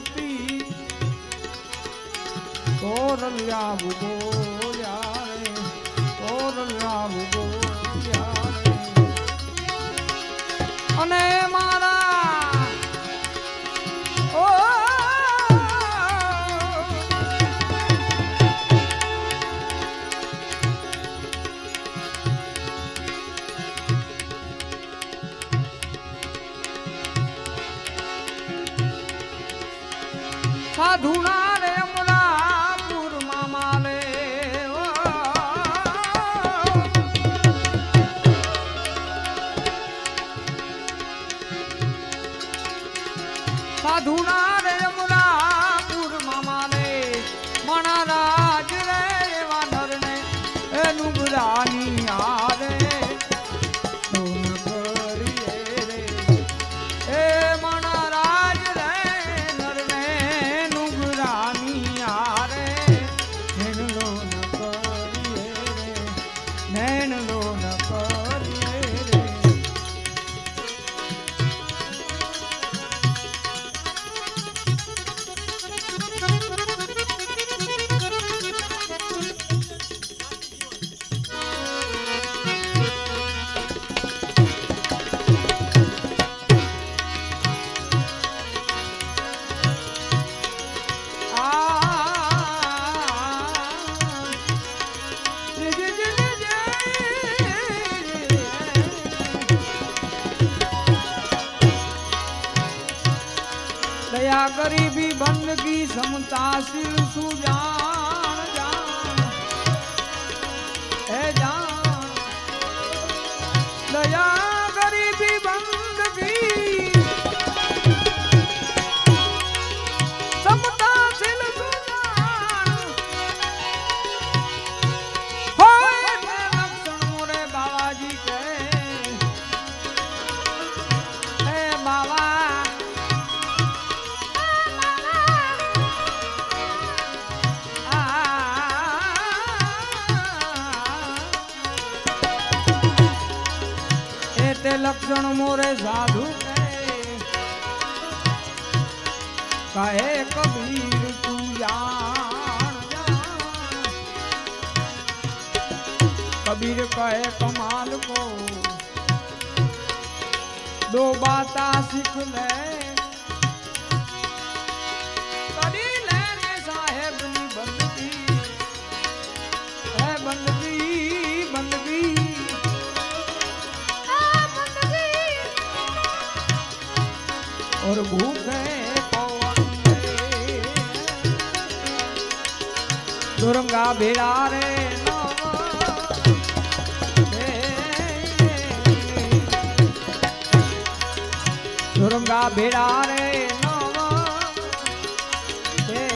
નથી તોરલિયા ભૂગોલ્યા સાધુના રે અમરાપુર મામાલે સાધુના રે alone. દયા ગરીબી બંદગી સમતાશીલ સુજાન તે લક્ષણ મોરે સાધુ કહે કહે કબીર તું જાણ જાણ. કબીર કહે કમાલ કો દો બાતા શીખ લે મોર ભૂખે દુરંગા ભેડા રે દુરંગા ભેડા રે